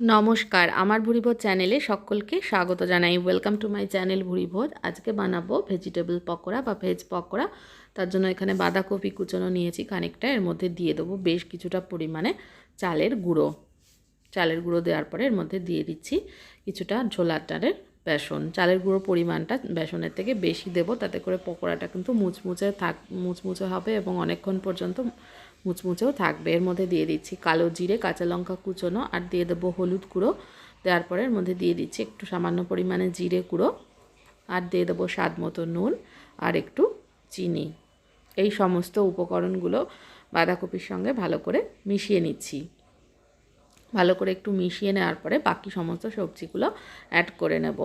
নমস্কার, আমার ভুরিভোজ চ্যানেলে সকলকে স্বাগত জানাই। Welcome to my channel Bhurivoj. আজকে বানাবো ভেজিটেবল পকোড়া বা ভেজ পকোড়া। তার জন্য এখানে বাঁধাকপি কুচনো নিয়েছি, খানিকটা। এর মধ্যে দিয়ে দেবো বেশ কিছুটা পরিমাণে চালের গুঁড়ো। চালের গুঁড়ো দেওয়ার পরে এর মধ্যে দিয়ে দিচ্ছি কিছুটা ঝোলার বেসন। চালের গুঁড়ো পরিমাণটা বেসনের থেকে বেশি দেব, তাতে করে পকোড়াটা কিন্তু মুচমুচে থাক, মুচমুচে হবে এবং অনেকক্ষণ পর্যন্ত মুচমুচেও থাকবে। এর মধ্যে দিয়ে দিচ্ছি কালো জিরে, কাঁচা লঙ্কা কুচোনো আর দিয়ে দেবো হলুদ গুঁড়ো। দেওয়ার পরে এর মধ্যে দিয়ে দিচ্ছি একটু সামান্য পরিমাণে জিরে গুঁড়ো আর দিয়ে দেবো স্বাদ মতো নুন আর একটু চিনি। এই সমস্ত উপকরণগুলো বাঁধাকপির সঙ্গে ভালো করে মিশিয়ে নিচ্ছি। ভালো করে একটু মিশিয়ে নেওয়ার পরে বাকি সমস্ত সবজিগুলো অ্যাড করে নেব।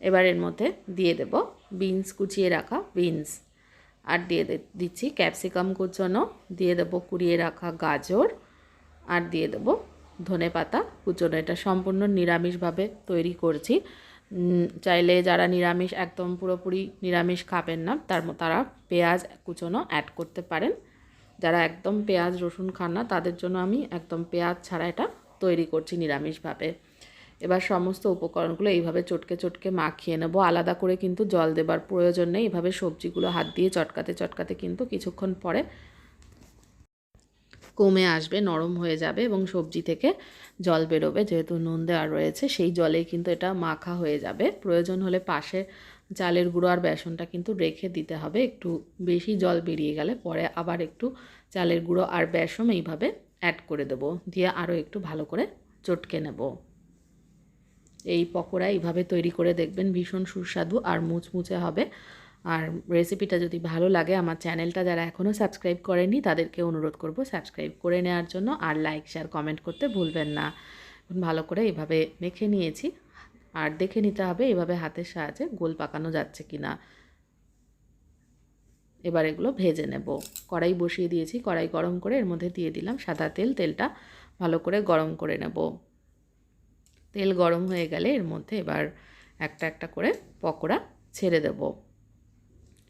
এবার এর মধ্যে দিয়ে দেব বিনস কুচিয়ে রাখা বিনস আর দিয়ে দিচ্ছি ক্যাপসিকাম কুচনো, দিয়ে দেবো কুড়িয়ে রাখা গাজর, আর দিয়ে দেবো ধনে পাতা কুচনো। এটা সম্পূর্ণ নিরামিষভাবে তৈরি করছি। চাইলে যারা নিরামিষ একদম পুরোপুরি নিরামিষ খাবেন না, তার তারা পেঁয়াজ কুচনো অ্যাড করতে পারেন। যারা একদম পেঁয়াজ রসুন খান না, তাদের জন্য আমি একদম পেঁয়াজ ছাড়া এটা তৈরি করছি নিরামিষভাবে। এবার সমস্ত উপকরণগুলো এইভাবে চটকে চটকে মাখিয়ে নেব। আলাদা করে কিন্তু জল দেবার প্রয়োজন নেই। এভাবে সবজিগুলো হাত দিয়ে চটকাতে চটকাতে কিন্তু কিছুক্ষণ পরে কমে আসবে, নরম হয়ে যাবে এবং সবজি থেকে জল বেরোবে। যেহেতু নুন দেওয়া রয়েছে, সেই জলেই কিন্তু এটা মাখা হয়ে যাবে। প্রয়োজন হলে পাশে চালের গুঁড়ো আর বেসনটা কিন্তু রেখে দিতে হবে। একটু বেশি জল বেরিয়ে গেলে পরে আবার একটু চালের গুঁড়ো আর বেসন এইভাবে অ্যাড করে দেবো। দিয়ে আরও একটু ভালো করে চটকে নেব। এই পকোড়া এইভাবে তৈরি করে দেখবেন, ভীষণ সুস্বাদু আর মুচমুচে হবে। আর রেসিপিটা যদি ভালো লাগে, আমার চ্যানেলটা যারা এখনও সাবস্ক্রাইব করেনি তাদেরকে অনুরোধ করব সাবস্ক্রাইব করে নেওয়ার জন্য আর লাইক শেয়ার কমেন্ট করতে ভুলবেন না। ভালো করে এইভাবে মেখে নিয়েছি। আর দেখে নিতে হবে এভাবে হাতের সাহায্যে গোল পাকানো যাচ্ছে কি না এবার এগুলো ভেজে নেব। কড়াই বসিয়ে দিয়েছি, কড়াই গরম করে এর মধ্যে দিয়ে দিলাম সাদা তেল, তেলটা ভালো করে গরম করে নেব। তেল গরম হয়ে গেলে এর মধ্যে এবার একটা একটা করে পকোড়া ছেড়ে দেব।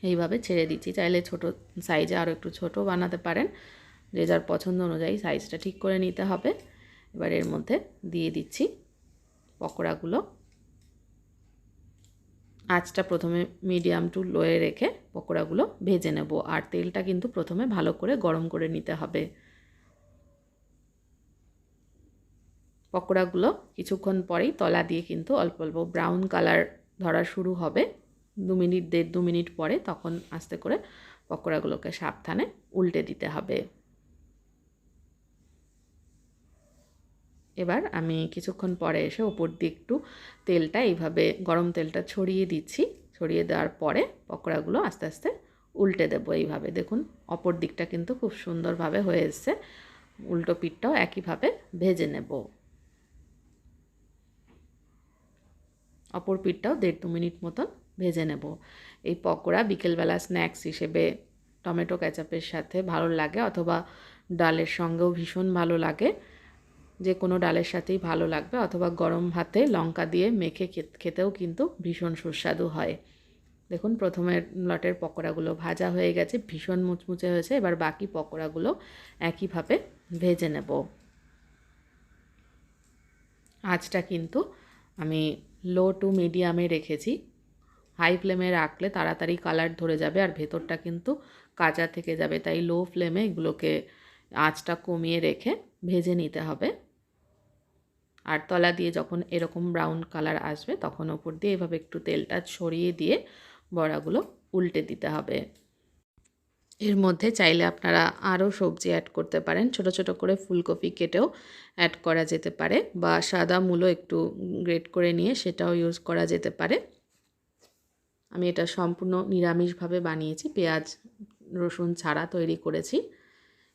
এইভাবে ছেড়ে দিচ্ছি। চাইলে ছোট সাইজে আরও একটু ছোট বানাতে পারেন। যে যার পছন্দ অনুযায়ী সাইজটা ঠিক করে নিতে হবে। এবার এর মধ্যে দিয়ে দিচ্ছি পকোড়াগুলো। আঁচটা প্রথমে মিডিয়াম টু লোয়ে রেখে পকোড়াগুলো ভেজে নেব। আর তেলটা কিন্তু প্রথমে ভালো করে গরম করে নিতে হবে। পকোড়াগুলো কিছুক্ষণ পরেই তলা দিয়ে কিন্তু অল্প অল্প ব্রাউন কালার ধরা শুরু হবে। দু মিনিট, দেড় দু মিনিট পরে তখন আস্তে করে পকোড়াগুলোকে সাবধানে উল্টে দিতে হবে। এবার আমি কিছুক্ষণ পরে এসে ওপর দিয়ে একটু তেলটা এইভাবে, গরম তেলটা ছড়িয়ে দিচ্ছি। ছড়িয়ে দেওয়ার পরে পকোড়াগুলো আস্তে আস্তে উল্টে দেবো এইভাবে। দেখুন, অপর দিকটা কিন্তু খুব সুন্দরভাবে হয়ে এসছে। উল্টো পিঠটাও একইভাবে ভেজে নেব। অপর পিঠটাও দেড় দু মিনিট মতন ভেজে নেব। এই পকোড়া বিকেলবেলা স্ন্যাক্স হিসেবে, টমেটো ক্যাচাপের সাথে ভালো লাগে অথবা ডালের সঙ্গেও ভীষণ ভালো লাগে। যে কোনো ডালের সাথেই ভালো লাগবে অথবা গরম ভাতে লঙ্কা দিয়ে মেখে খেতেও কিন্তু ভীষণ সুস্বাদু হয়। দেখুন, প্রথমের লটের পকোড়াগুলো ভাজা হয়ে গেছে, ভীষণ মুচমুচে হয়েছে, এবার বাকি পকোড়াগুলো একইভাবে ভেজে নেব। আঁচটা কিন্তু আমি লো টু মিডিয়ামে রেখেছি। হাই ফ্লেমে রাখলে তাড়াতাড়ি কালার ধরে যাবে আর ভেতরটা কিন্তু কাঁচা থেকে যাবে, তাই লো ফ্লেমে এগুলোকে আঁচটা কমিয়ে রেখে ভেজে নিতে হবে। আর তলা দিয়ে যখন এরকম ব্রাউন কালার আসবে, তখন ওপর দিয়ে এভাবে একটু তেলটা ছড়িয়ে দিয়ে বড়াগুলো উল্টে দিতে হবে। এর মধ্যে চাইলে আপনারা আরও সবজি অ্যাড করতে পারেন। ছোট ছোট করে ফুলকপি কেটেও অ্যাড করা যেতে পারে বা সাদা মূলো একটু গ্রেট করে নিয়ে সেটাও ইউজ করা যেতে পারে। আমি এটা সম্পূর্ণ নিরামিষভাবে বানিয়েছি। পেঁয়াজ, রসুন ছাড়া তৈরি করেছি।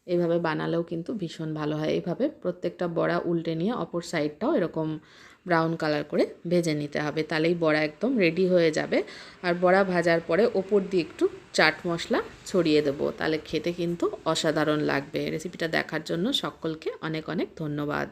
এইভাবে বানালেও কিন্তু ভীষণ ভালো হয়। এইভাবে প্রত্যেকটা বড়া উল্টে নিয়ে অপর সাইডটাও এরকম ব্রাউন কালার করে ভেজে নিতে হবে। তাহলেই বড়া একদম রেডি হয়ে যাবে। আর বড়া ভাজার পরে ওপর দিয়ে একটু চাট মশলা ছড়িয়ে দেবো। তাহলে খেতে কিন্তু অসাধারণ লাগবে। রেসিপিটা দেখার জন্য সকলকে অনেক অনেক ধন্যবাদ।